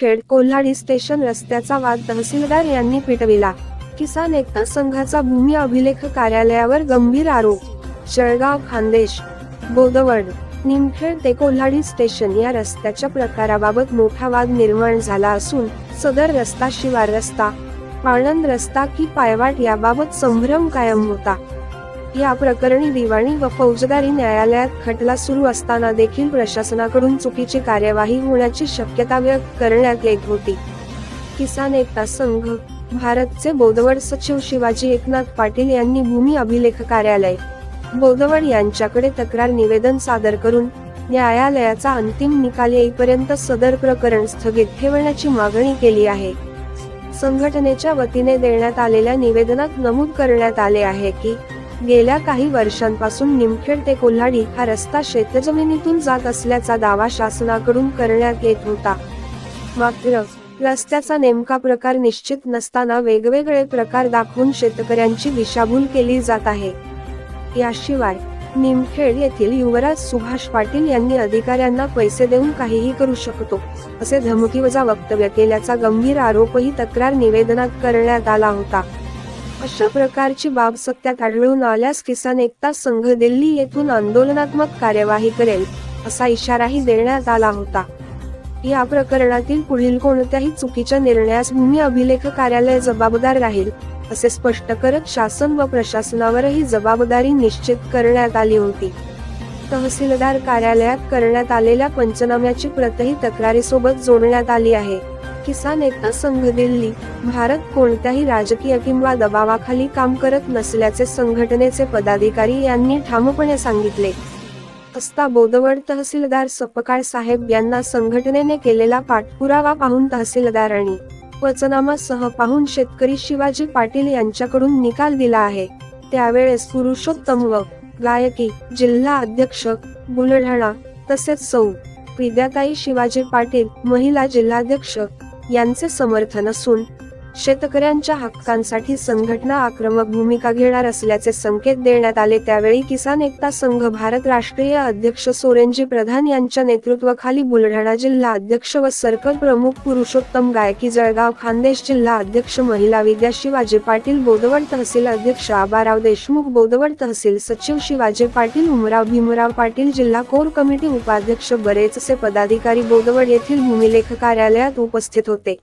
Khed कोल्हाडी station रस्त्याचा वाद तहसीलदार यांनी पेटविला. किसान एकता संघाचा भूमी अभिलेख कार्यालयावर गंभीर आरोप. जळगाव खानदेश बोदवड निमखेड ते कोल्हाडी स्टेशन या रस्त्याच्या प्रकाराबाबत मोठा वाद निर्माण झाला असून सदर रस्ता शिवार रस्ता आणंद रस्ता की पायवाट याबाबत संभ्रम कायम होता. या प्रकरणी दिवाणी व फौजदारी न्यायालयात खटला सुरू असताना देखील प्रशासनाकडून चुकीची कार्यवाही होण्याची शक्यता व्यक्त करण्यात येत होती. किसान एकता संघ भारतचे बोदवड सचिव शिवाजी एकनाथ पाटील यांनी भूमी अभिलेख कार्यालय बोदवड यांच्याकडे तक्रार निवेदन सादर करून न्यायालयाचा अंतिम निकाल येईपर्यंत सदर प्रकरण स्थगित ठेवण्याची मागणी केली आहे. संघटनेच्या वतीने देण्यात आलेल्या निवेदनात नमूद करण्यात आले आहे की गेल्या काही वर्षांपासून निमखेड ते कोल्हाडी हा रस्ता शेतजमिनीतून जात असल्याचा दावा शासनाकडून करण्यात येत होता. मात्र रस्त्याचा नेमका प्रकार निश्चित नसताना वेगवेगळे प्रकार दाखवून शेतकऱ्यांची दिशाभूल केली जात आहे. याशिवाय निमखेड येथील युवराज सुभाष पाटील यांनी अधिकाऱ्यांना पैसे देऊन काहीही करू शकतो असे धमकीवजा वक्तव्य केल्याचा गंभीर आरोपही तक्रार निवेदनात करण्यात आला होता. अशा प्रकारची बाब सत्यात आढळून आल्यास किसान एकता संघ दिल्ली येथून आंदोलनात्मक कार्यवाही करेल असा इशाराही देण्यात आला होता. या प्रकरणातील पुढील कोणत्याही चुकीच्या निर्णयास भूमी अभिलेख कार्यालय जबाबदार राहील असे स्पष्ट करत शासन व प्रशासनावरही जबाबदारी निश्चित करण्यात आली होती. तहसीलदार कार्यालयात करण्यात आलेल्या पंचनाम्याची प्रतही तक्रारीसोबत जोडण्यात आली आहे. किसान एकता संघ दिल्ली भारत कोणत्याही राजकीय किंवा दबावाखाली काम करत नसल्याचे संघटनेचे पदाधिकारी यांनी ठामपणे सांगितले. असता बोदवड तहसीलदार सपकाळ साहेब यांना संघटनेने केलेला पाठपुरावा पाहून तहसीलदारांनी वचनामासह पाहून शेतकरी शिवाजी पाटील यांच्याकडून निकाल दिला आहे. त्यावेळेस पुरुषोत्तम व गायकी जिल्हा अध्यक्ष बुलढाणा तसेच सौ विद्याताई शिवाजी पाटील महिला जिल्हाध्यक्ष यांचे समर्थन असून शेतकऱ्यांच्या हक्कांसाठी संघटना आक्रमक भूमिका घेणार असल्याचे संकेत देण्यात आले. त्यावेळी किसान एकता संघ भारत राष्ट्रीय अध्यक्ष सोरेनजी प्रधान यांच्या नेतृत्वाखाली बुलढाणा जिल्हा अध्यक्ष व सर्कल प्रमुख पुरुषोत्तम गायकी जळगाव खानदेश जिल्हा अध्यक्ष महिला विद्या शिवाजी पाटील बोदवड तहसील अध्यक्ष आबाराव देशमुख बोदवड तहसील सचिव शिवाजी पाटील उमराव भीमराव पाटील जिल्हा कोर कमिटी उपाध्यक्ष बरेचसे पदाधिकारी बोदवड येथील भूमिलेख कार्यालयात उपस्थित होते.